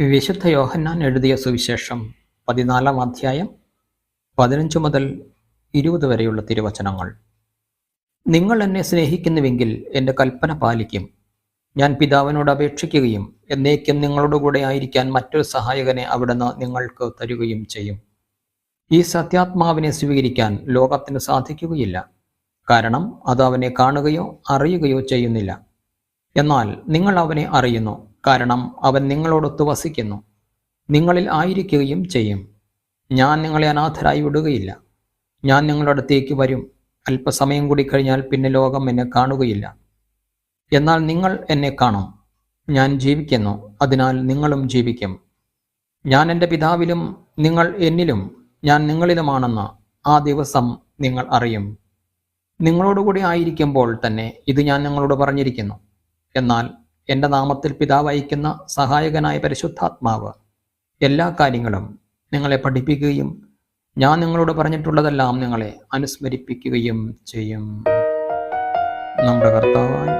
വിശുദ്ധ യോഹന്നാൻ എഴുതിയ സുവിശേഷം പതിനാലാം അധ്യായം പതിനഞ്ച് മുതൽ ഇരുപത് വരെയുള്ള തിരുവചനങ്ങൾ. നിങ്ങൾ എന്നെ സ്നേഹിക്കുന്നുവെങ്കിൽ എന്റെ കൽപ്പന പാലിക്കും. ഞാൻ പിതാവിനോട് അപേക്ഷിക്കുകയും എന്നേക്കും നിങ്ങളോട് കൂടെ ആയിരിക്കാൻ മറ്റൊരു സഹായകനെ അവിടുന്ന് നിങ്ങൾക്ക് തരുകയും ചെയ്യും. ഈ സത്യാത്മാവിനെ സ്വീകരിക്കാൻ ലോകത്തിന് സാധിക്കുകയില്ല. കാരണം അത് അവനെ കാണുകയോ അറിയുകയോ ചെയ്യുന്നില്ല. എന്നാൽ നിങ്ങൾ അവനെ അറിയുന്നു. കാരണം അവൻ നിങ്ങളോടൊത്ത് വസിക്കുന്നു. നിങ്ങളിൽ ആയിരിക്കുകയും ചെയ്യും. ഞാൻ നിങ്ങളെ അനാഥരായി വിടുകയില്ല. ഞാൻ നിങ്ങളുടെ അടുത്തേക്ക് വരും. അല്പസമയം കൂടി കഴിഞ്ഞാൽ പിന്നെ ലോകം എന്നെ കാണുകയില്ല. എന്നാൽ നിങ്ങൾ എന്നെ കാണും. ഞാൻ ജീവിക്കുന്നു. അതിനാൽ നിങ്ങളും ജീവിക്കും. ഞാൻ എന്റെ പിതാവിലും നിങ്ങൾ എന്നിലും. ഞാൻ നിങ്ങളിലുമാണെന്ന് ആ ദിവസം നിങ്ങൾ അറിയും. നിങ്ങളോടുകൂടി ആയിരിക്കുമ്പോൾ തന്നെ ഇത് ഞാൻ നിങ്ങളോട് പറഞ്ഞിരിക്കുന്നു. എന്നാൽ എന്റെ നാമത്തിൽ പിതാവ് അയക്കുന്ന സഹായകനായ പരിശുദ്ധാത്മാവ് എല്ലാ കാര്യങ്ങളും നിങ്ങളെ പഠിപ്പിക്കുകയും ഞാൻ നിങ്ങളോട് പറഞ്ഞിട്ടുള്ളതെല്ലാം നിങ്ങളെ അനുസ്മരിപ്പിക്കുകയും ചെയ്യും. നമ്മുടെ കർത്താവായ